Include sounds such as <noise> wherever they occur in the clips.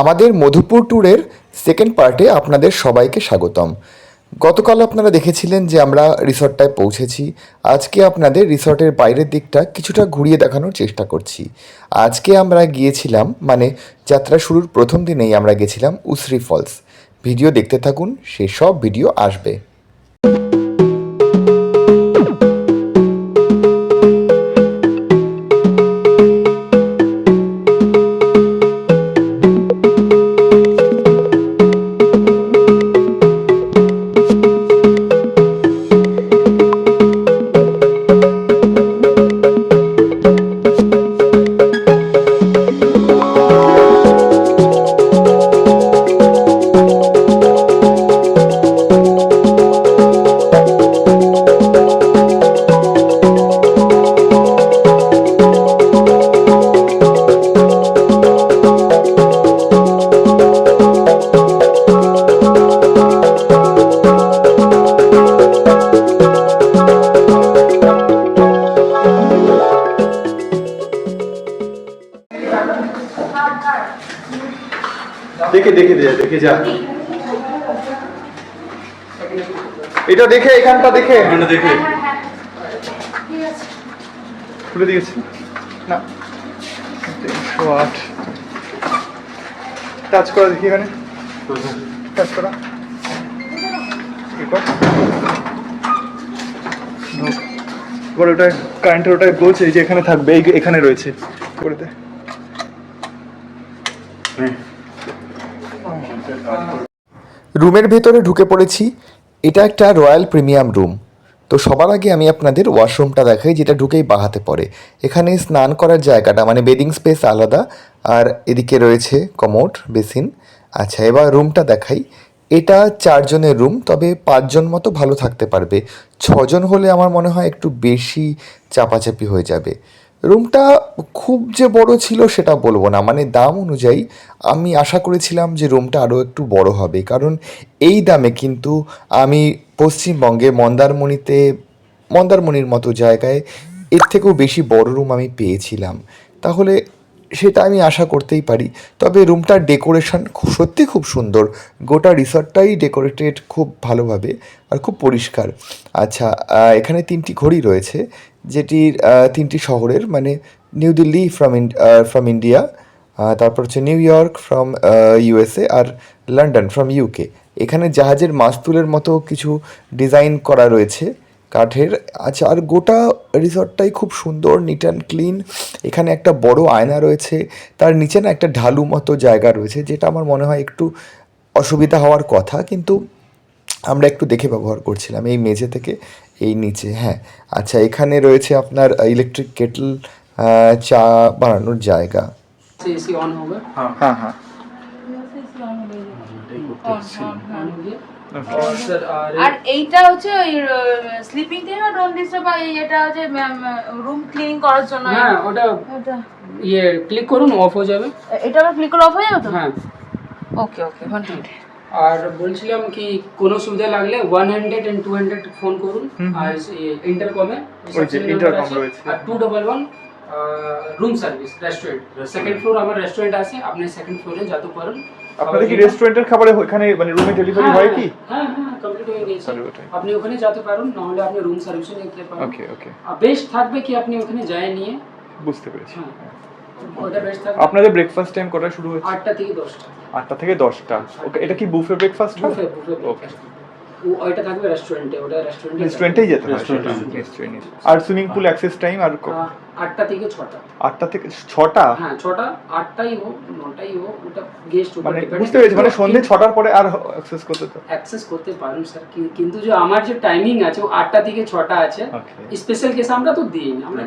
আমাদের মধুপুর ট্যুরের সেকেন্ড পার্টে আপনাদের সবাইকে স্বাগতম। গতকাল আপনারা দেখেছিলেন যে আমরা রিসর্টটায় পৌঁছেছি। আজকে আপনাদের রিসর্টের বাইরের দিকটা কিছুটা ঘুরিয়ে দেখানোর চেষ্টা করছি। আজকে আমরা গিয়েছিলাম মানে যাত্রা শুরুর প্রথম দিনেই আমরা গেছিলাম উসরি ফলস। ভিডিও দেখতে থাকুন সেসব ভিডিও আসবে। দেখে যা। এটা দেখে এখানটা দেখে। এখানটা দেখে। খুলে দিয়েছি। না। তিনশো আট। টাচ করা দেখি এখানে। টাচ করা। এবার ওটা কারেন্টের ওটা বলছে যে এখানে থাকবে এই এখানে রয়েছে। করে দে রুমের ভেতরে ঢুকে পড়েছি। এটা একটা রয়্যাল প্রিমিয়াম রুম। তো সবার আগে আমি আপনাদের ওয়াশরুমটা দেখাই, যেটা ঢুকেই বাহাতে পড়ে। এখানে স্নান করার জায়গাটা মানে বেডিং স্পেস আলাদা। আর এদিকে রয়েছে কমোড, বেসিন। আচ্ছা এবার রুমটা দেখাই। এটা চারজনের রুম, তবে পাঁচজন মতো ভালো থাকতে পারবে। ছজন হলে আমার মনে হয় একটু বেশি চাপাচাপি হয়ে যাবে। রুমটা খুব যে বড় ছিল সেটা বলব না। মানে দাম অনুযায়ী আমি আশা করেছিলাম যে রুমটা আরও একটু বড় হবে। কারণ এই দামে কিন্তু আমি পশ্চিমবঙ্গে মন্দারমণিতে, মন্দারমণির মতো জায়গায় এর থেকেও বেশি বড় রুম আমি পেয়েছিলাম। তাহলে সেটা আমি আশা করতেই পারি। তবে রুমটার ডেকোরেশন সত্যি খুব সুন্দর। গোটা রিসর্টটাই ডেকোরেটেড খুব ভালোভাবে আর খুব পরিষ্কার। আচ্ছা এখানে তিনটি ঘড়ি রয়েছে। যেটির তিনটি শহরের মানে New Delhi from from India তারপর হচ্ছে নিউ ইয়র্ক ফ্রম ইউএসএ আর লন্ডন ফ্রম ইউকে এখানে জাহাজের মাস্তুলের মতো কিছু ডিজাইন করা রয়েছে কাঠের। আচ্ছা আর গোটা রিসর্টটাই খুব সুন্দর নিট অ্যান্ড ক্লিন এখানে একটা বড় আয়না রয়েছে, তার নিচে না একটা ঢালু মতো জায়গা রয়েছে, যেটা আমার মনে হয় একটু অসুবিধা হওয়ার কথা, কিন্তু আমরা একটু দেখে ব্যবহার করছিলাম এই মেঝে থেকে। এই নিচে হ্যাঁ। আচ্ছা এখানে রয়েছে আপনার ইলেকট্রিক কেটল চা বানানোর জায়গা। হবে? হ্যাঁ। হ্যাঁ হ্যাঁ। আর এইটা হচ্ছে ওই স্লিপিং টিম আর ডোন্ট ডিস্টার্ব এটা হচ্ছে রুম ক্লিনিং করার জন্য হ্যাঁ ওটা ইয়ে ক্লিক করুন অফ হয়ে যাবে। এটা আবার ক্লিক করে অফ হয়ে যাবে তো? হ্যাঁ। ওকে ওকে ওয়ান মিনিট আর বলছিলাম কি কোনো সুবিধা লাগলে one hundred and two hundred phone করুন আর ইন্টারকমে। আর two double one room service restaurant second floor আমার রেস্টুরেন্ট আছে আপনি সেকেন্ড ফ্লোরে যেতে পারেন আপনাদের কি রেস্টুরেন্টের খাবারে ওখানে মানে রুমে ডেলিভারি হয় কি? হ্যাঁ হ্যাঁ কমপ্লিট হয়ে গেছে তাহলে ওটাই। আপনি ওখানে যেতে পারেন নাহলে আপনি রুম সার্ভিসে নিতে পারেন। ওকে ওকে বেস্ট থাকবে কি আপনি ওখানে যায় নিয়ে? বুঝতে পেরেছি। হ্যাঁ। আপনাদের ব্রেকফাস্ট টাইম কটা শুরু হচ্ছে? আটটা থেকে দশটা। আটটা থেকে দশটা। ওকে এটা কি buffet breakfast buffet buffet okay ও- ওইটা থাকবে রেস্টুরেন্টে ওটা রেস্টুরেন্টে রেস্টুরেন্টেই যেতে হবে। নিশ্চয়ই। আর সুইমিং পুল অ্যাক্সেস টাইম আর আটটা থেকে ছটা। আটটা থেকে ছটা? হ্যাঁ ছটা আটটাই হোক নটাই হোক ওটা গেস্ট মানে বুঝতে পেরেছি মানে সন্ধে ছটার পরে আর অ্যাক্সেস করতে তো। অ্যাক্সেস করতে পারেন স্যার কিন্তু যে আমার যে টাইমিং আছে ও আটটা থেকে ছটা আছে স্পেশাল কেস আমরা তো দিই না আমরা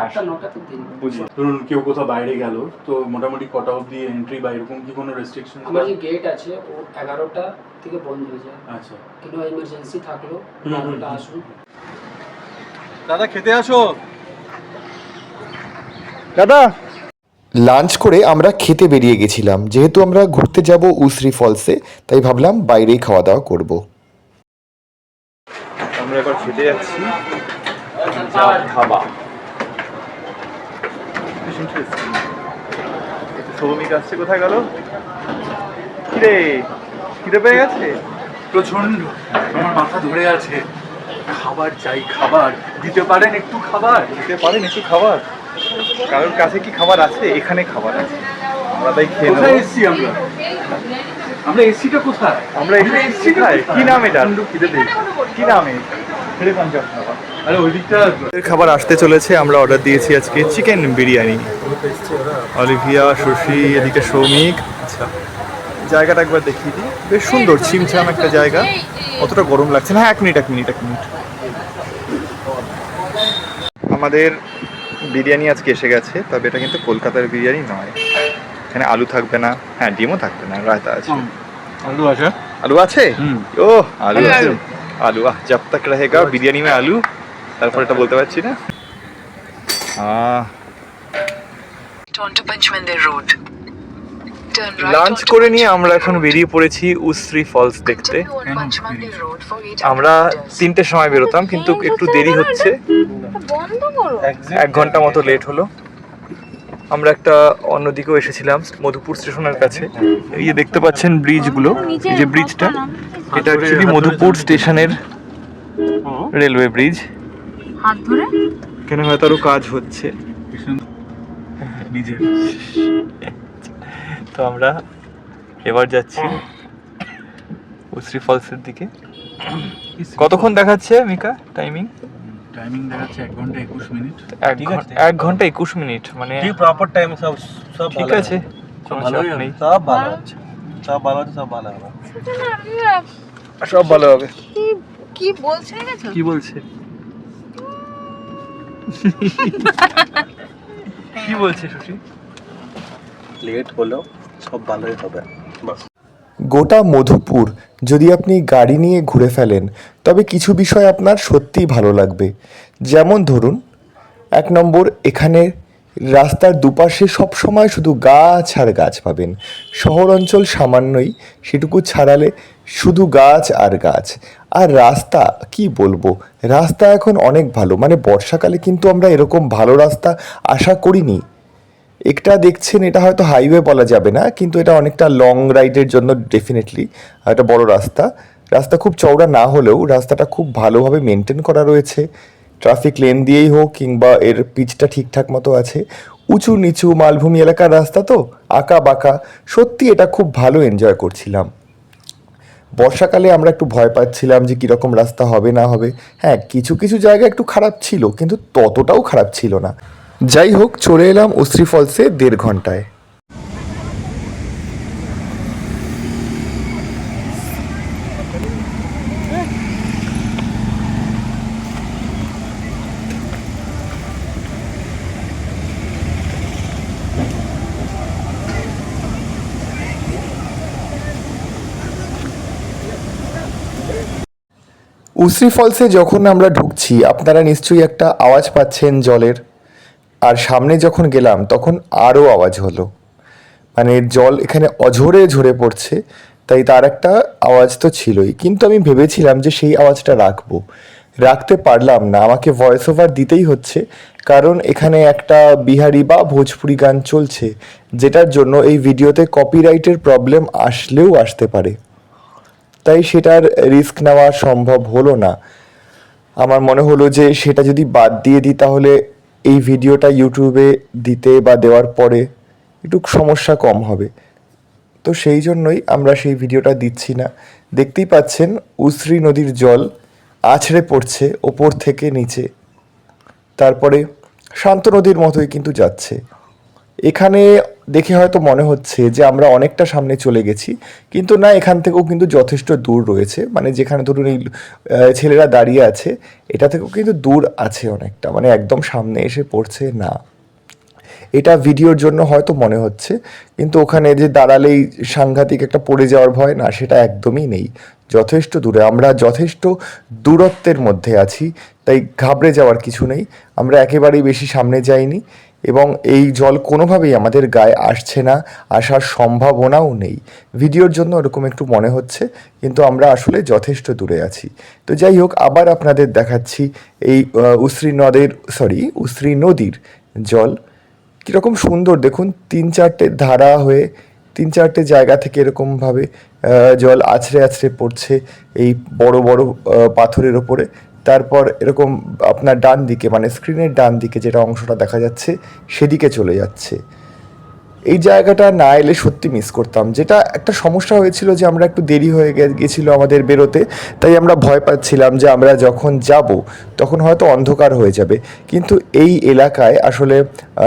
আটটা নটা তো দিই না। বুঝি ধরুন কেউ কোথাও বাইরে গেল তো মোটামুটি কটা অবধি এন্ট্রি বা এরকম কি কোনো রেস্ট্রিকশন আমার যে গেট আছে ও এগারোটা থেকে বন্ধ হয়ে যায়। আচ্ছা। কোনো এমার্জেন্সি থাকল। আসুন। দাদা খেতে আসো? দাদা। লাঞ্চ করে আমরা খেতে বেরিয়ে গেছিলাম। যেহেতু আমরা ঘুরতে যাব উসরি ফলসে তাই ভাবলাম বাইরেই খাওয়া দাওয়া করব। আমরা এবার খেতে যাচ্ছি। ধাবা সৌমিক আসছে কোথায় গেল? কিরে? খিদে পেয়ে গেছে? প্রচণ্ড আমার মাথা ধরে আছে। খাবার চাই খাবার। দিতে পারেন একটু খাবার? দিতে পারেন একটু খাবার? কারোর কাছে কি খাবার আছে? এখানে খাবার আছে। আমরা তাই খেয়ে কোথায় নেব এসছি আমরা? আমরা এসিটা কোথায়? আমরা এখানে এসেছি খাই কি নাম এটা? খিদে কি নাম আরে ওই দিকটা খাবার আসতে চলেছে। আমরা অর্ডার দিয়েছি আজকে চিকেন বিরিয়ানি। অলিভিয়া শশী এদিকে সৌমিক। আচ্ছা। জায়গাটা একবার দেখিয়ে দিই। বেশ সুন্দর ছিমছাম একটা জায়গা। অতটা গরম লাগছে না। হ্যাঁ এক মিনিট এক মিনিট এক মিনিট। আমাদের বিরিয়ানি আজকে এসে গেছে তবে এটা কিন্তু কলকাতার বিরিয়ানি নয়। এখানে আলু থাকবে না হ্যাঁ ডিমও থাকবে না রায়তা আছে। আলু আছে? আলু আছে? ও আলু আছে। আলু। আহ জব তক রহেগা বিরিয়ানি মে আলু। তারপর এটা বলতে পারছি না। আ টন্টু পঞ্চমন্দির রোড লাঞ্চ করে নিয়ে আমরা এখন বেরিয়ে পড়েছি উশ্রী ফলস দেখতে। Continue on Panchmandir Road for 800 আমরা. তিনটের সময় বেরোতাম কিন্তু একটু দেরি হচ্ছে। বন্ধ এক ঘণ্টা মতো লেট হলো। আমরা একটা অন্যদিকেও এসেছিলাম মধুপুর স্টেশনের কাছে। এই যে দেখতে পাচ্ছেন ব্রিজগুলো এই যে ব্রিজটা এটা অ্যাকচুয়ালি মধুপুর স্টেশনের রেলওয়ে ব্রিজ হাত ধরে? এখানে হয়তো আরও কাজ হচ্ছে। নিজে তো আমরা এবার যাচ্ছি উশ্রী ফলসের দিকে। কতক্ষণ দেখাচ্ছে মিকা টাইমিং টাইমিং দেখাচ্ছে এক ঘণ্টা একুশ মিনিট। এক ঘণ্টা এক ঘণ্টা একুশ মিনিট মানে প্রপার টাইম সব সব ঠিক আছে। সব ভালো নেই। সব ভালো আছে। সব ভালো আছে সব ভালো হবে সব ভালো হবে। কি কি বলছে গেছো? কি বলছে? <laughs> কি বলছে সুশী লেট হলেও সব ভালোই হবে। গোটা মধুপুর যদি আপনি গাড়ি নিয়ে ঘুরে ফেলেন, তবে কিছু বিষয় আপনার সত্যিই ভালো লাগবে। যেমন ধরুন, এক নম্বর, এখানে রাস্তার দুপাশে সবসময় শুধু গাছ আর গাছ পাবেন। শহর অঞ্চল সামান্যই সেটুকু ছাড়ালে শুধু গাছ আর গাছ। আর রাস্তা, কি বলব, রাস্তা এখন অনেক ভালো। মানে বর্ষাকালে কিন্তু আমরা এরকম ভালো রাস্তা আশা করিনি। একটা দেখছেন, এটা হয়তো হাইওয়ে বলা যাবে না, কিন্তু এটা অনেকটা লং রাইডের জন্য ডেফিনেটলি একটা বড় রাস্তা। রাস্তা খুব চওড়া না হলেও রাস্তাটা খুব ভালোভাবে মেনটেন করা রয়েছে। ট্রাফিক লেন দিয়েই হোক কিংবা এর পিচটা ঠিকঠাক মতো আছে। উঁচু নিচু মালভূমি এলাকার রাস্তা তো, আঁকা বাঁকা। সত্যি এটা খুব ভালো এনজয় করছিলাম। বর্ষাকালে আমরা একটু ভয় পাচ্ছিলাম যে কীরকম রাস্তা হবে, না হবে। হ্যাঁ কিছু কিছু জায়গা একটু খারাপ ছিল, কিন্তু ততটাও খারাপ ছিল না। যাই হোক, চলে এলাম উশ্রী ফলসে দেড় ঘন্টায়। উশ্রী ফলসে যখন আমরা ঢুকছি, আপনারা নিশ্চয়ই একটা আওয়াজ পাচ্ছেন জলের। আর সামনে যখন গেলাম, তখন আরও আওয়াজ হলো। মানে জল এখানে অঝরে ঝরে পড়ছে, তাই তার একটা আওয়াজ তো ছিলই। কিন্তু আমি ভেবেছিলাম যে সেই আওয়াজটা রাখব। রাখতে পারলাম না, আমাকে ভয়েস ওভার দিতেই হচ্ছে, কারণ এখানে একটা বিহারি বা ভোজপুরি গান চলছে, যেটার জন্য এই ভিডিওতে কপিরাইটের প্রবলেম আসলেও আসতে পারে। তাই সেটার রিস্ক নেওয়া সম্ভব হলো না। আমার মনে হলো যে সেটা যদি বাদ দিয়ে দিই, তাহলে এই ভিডিওটা ইউটিউবে দিতে বা দেওয়ার পরে একটু সমস্যা কম হবে। তো সেই জন্যই আমরা সেই ভিডিওটা দিচ্ছি না। দেখতেই পাচ্ছেন উশ্রী নদীর জল আছড়ে পড়ছে ওপর থেকে নিচে। তারপরে শান্ত নদীর মতোই কিন্তু যাচ্ছে। এখানে দেখে হয়তো মনে হচ্ছে যে আমরা অনেকটা সামনে চলে গেছি, কিন্তু না, এখান থেকেও কিন্তু যথেষ্ট দূর রয়েছে। মানে যেখানে ধরুন এই ছেলেরা দাঁড়িয়ে আছে, এটা থেকেও কিন্তু দূর আছে অনেকটা। মানে একদম সামনে এসে পড়ছে, না। এটা ভিডিওর জন্য হয়তো মনে হচ্ছে, কিন্তু ওখানে যে দাঁড়ালেই সাংঘাতিক একটা পড়ে যাওয়ার ভয়, না, সেটা একদমই নেই। যথেষ্ট দূরে। আমরা যথেষ্ট দূরত্বের মধ্যে আছি, তাই ঘাবড়ে যাওয়ার কিছু নেই। আমরা একেবারেই বেশি সামনে যাইনি। এবং এই জল কোনোভাবেই আমাদের গায়ে আসছে না, আসার সম্ভাবনাও নেই। ভিডিওর জন্য ওরকম একটু মনে হচ্ছে, কিন্তু আমরা আসলে যথেষ্ট দূরে আছি। তো যাই হোক, আবার আপনাদের দেখাচ্ছি এই উশ্রী নদের সরি উশ্রী নদীর জল। কীরকম সুন্দর, দেখুন, তিন চারটে ধারা হয়ে, তিন চারটে জায়গা থেকে এরকমভাবে জল আছড়ে আছড়ে পড়ছে এই বড় বড় পাথরের ওপরে। তারপর এরকম আপনার ডান দিকে মানে স্ক্রিনের ডান দিকে যেটা অংশটা দেখা যাচ্ছে, সেদিকে চলে যাচ্ছে। এই জায়গাটা না এলে সত্যি মিস করতাম। যেটা একটা সমস্যা হয়েছিল যে আমরা একটু দেরি হয়ে গেছিল আমাদের বেরোতে, তাই আমরা ভয় পাচ্ছিলাম যে আমরা যখন যাব, তখন হয়তো অন্ধকার হয়ে যাবে। কিন্তু এই এলাকায় আসলে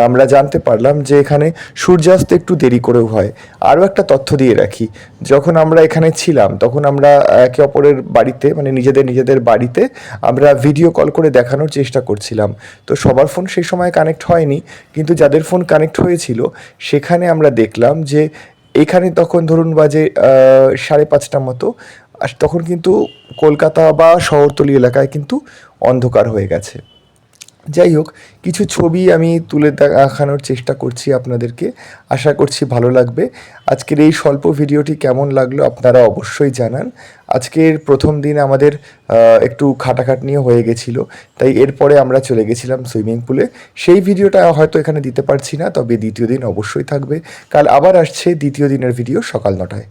আমরা জানতে পারলাম যে এখানে সূর্যাস্ত একটু দেরি করেও হয়। আরও একটা তথ্য দিয়ে রাখি, যখন আমরা এখানে ছিলাম, তখন আমরা একে অপরের বাড়িতে মানে নিজেদের নিজেদের বাড়িতে, আমরা ভিডিও কল করে দেখানোর চেষ্টা করছিলাম। তো সবার ফোন সেই সময় কানেক্ট হয়নি, কিন্তু যাদের ফোন কানেক্ট হয়েছিল, সেখানে আমরা দেখলাম যে এখানে তখন ধরুন বাজে সাড়ে পাঁচটা মতো তখন কিন্তু কলকাতা বা শহরতলি এলাকায় কিন্তু অন্ধকার হয়ে গেছে। যাই হোক, কিছু ছবি আমি তুলে দেখানোর চেষ্টা করছি আপনাদেরকে। আশা করছি ভালো লাগবে। আজকের এই স্বল্প ভিডিওটি কেমন লাগল আপনারা অবশ্যই জানান। আজকের প্রথম দিন আমাদের একটু খাটাখাটনিও হয়ে গেছিল। তাই এরপরে আমরা চলে গেছিলাম সুইমিং পুলে। সেই ভিডিওটা হয়তো এখানে দিতে পারছি না, তবে দ্বিতীয় দিন অবশ্যই থাকবে। কাল আবার আসছে দ্বিতীয় দিনের ভিডিও সকাল নটায়।